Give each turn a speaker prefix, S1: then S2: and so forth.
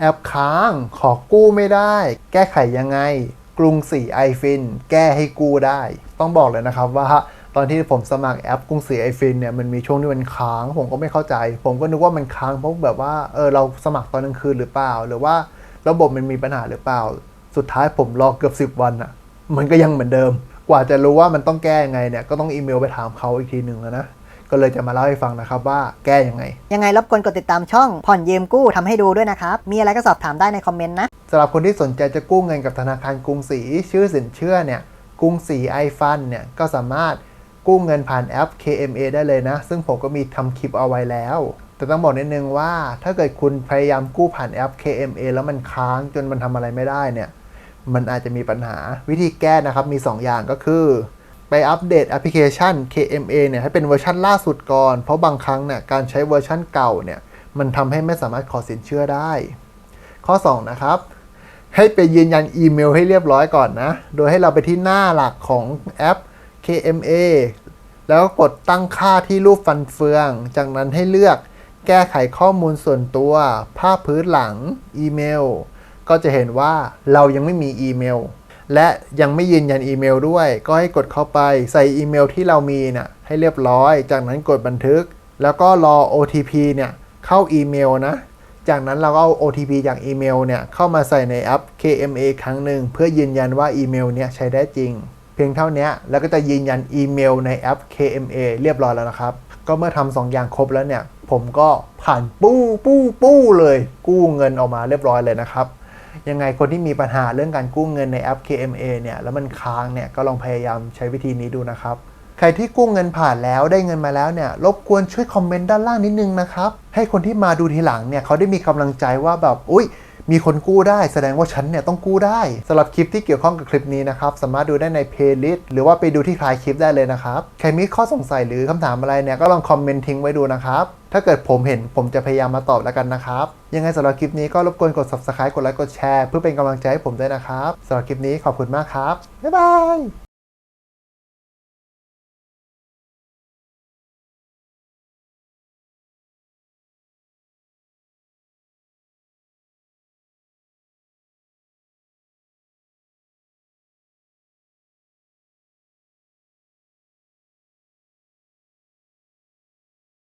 S1: แอปค้างขอกู้ไม่ได้ แก้ไขยังไง กรุงศรีไอฟินแก้ให้กู้ได้ ต้องบอกเลยนะครับว่าตอนที่ผมสมัครแอปกรุงศรีไอฟินเนี่ยมันมีช่วงที่มันค้าง ผมก็ไม่เข้าใจ ผมก็นึกว่ามันค้างเพราะแบบว่าเออเราสมัครตอนกลางคืนหรือเปล่า หรือว่าระบบมันมีปัญหาหรือเปล่า สุดท้ายผมรอเกือบ 10 วันอะมันก็ยังเหมือนเดิม กว่าจะรู้ว่ามันต้องแก้ยังไงเนี่ยก็ต้องอีเมลไปถามเขาอีกทีหนึ่งแล้วนะ ก็เลยจะมาเล่าให้ฟังนะครับว่าแก้ยังไง
S2: ยังไงรบกวนกดติดตามช่องผ่อนยืมกู้ทำให้ดูด้วยนะครับ มีอะไรก็สอบถามได้ในคอมเมนต์นะ
S1: สำหรับคนที่สนใจจะกู้เงินกับธนาคารกรุงศรีชื่อสินเชื่อเนี่ยกรุงศรีไอฟันเนี่ยก็สามารถกู้เงินผ่านแอป KMA ได้เลยนะ ซึ่งผมก็มีทำคลิปเอาไว้แล้วแต่ต้องบอกนิดนึงว่าถ้าเกิดคุณพยายามกู้ผ่านแอป KMA แล้วมันค้างจนมันทำอะไรไม่ได้เนี่ยมันอาจจะมีปัญหาวิธีแก้นะครับมี 2 อย่างก็คือ ไปอัปเดตแอปพลิเคชัน KMA เนี่ยให้เป็นเวอร์ชันล่าสุดก่อน เพราะบางครั้งเนี่ยการใช้เวอร์ชันเก่าเนี่ยมันทำให้ไม่สามารถขอสินเชื่อได้ ข้อ 2 นะครับ ให้ไปยืนยันอีเมลให้เรียบร้อยก่อนนะ โดยให้เราไปที่หน้าหลักของแอป KMA แล้วก็กดตั้งค่าที่รูปฟันเฟือง จากนั้นให้เลือกแก้ไขข้อมูลส่วนตัว ภาพพื้นหลัง อีเมล ก็จะเห็นว่าเรายังไม่มีอีเมล และยังไม่ยืนยันอีเมลด้วย ก็ให้กดเข้าไปใส่อีเมลที่เรามีน่ะให้เรียบร้อย จากนั้นกดบันทึก แล้วก็รอ OTP เนี่ยเข้าอีเมลนะ จากนั้นเราก็เอา OTP จากอีเมลเนี่ยเข้ามาใส่ในแอป KMA ครั้งหนึ่งเพื่อยืนยันว่าอีเมลเนี่ยใช้ได้จริง เพียงเท่านี้แล้วก็จะยืนยันอีเมลในแอป KMA เรียบร้อยแล้วนะครับ ก็เมื่อทำสองอย่างครบแล้วเนี่ยผมก็ผ่านปู้ปู้ปู้เลย กู้เงินออกมาเรียบร้อยเลยนะครับ ยังไงคนที่มีปัญหาเรื่องการกู้เงินในแอป KMA เนี่ยแล้วมันค้างเนี่ยก็ลองพยายามใช้วิธีนี้ดูนะครับใครที่กู้เงินผ่านแล้วได้เงินมาแล้วเนี่ยรบกวนช่วยคอมเมนต์ด้านล่างนิดนึงนะครับ ให้คนที่มาดูทีหลังเนี่ยเขาได้มีกำลังใจว่าแบบ อุ้ย มีคนกู้ได้แสดงว่าฉันเนี่ยต้องกู้ได้สำหรับคลิปที่เกี่ยวข้องกับคลิปนี้นะครับ สามารถดูได้ในเพลย์ลิสต์หรือว่าไปดูที่ท้ายคลิปได้เลยนะครับ ใครมีข้อสงสัยหรือคำถามอะไรเนี่ยก็ลองคอมเมนต์ทิ้งไว้ดูนะครับ ถ้าเกิดผมเห็นผมจะพยายามมาตอบแล้วกันนะครับ ยังไงสำหรับคลิปนี้ก็รบกวนกด subscribe กดไลค์กดแชร์เพื่อเป็นกำลังใจให้ผมด้วยนะครับสำหรับคลิปนี้ขอบคุณมากครับบ๊ายบาย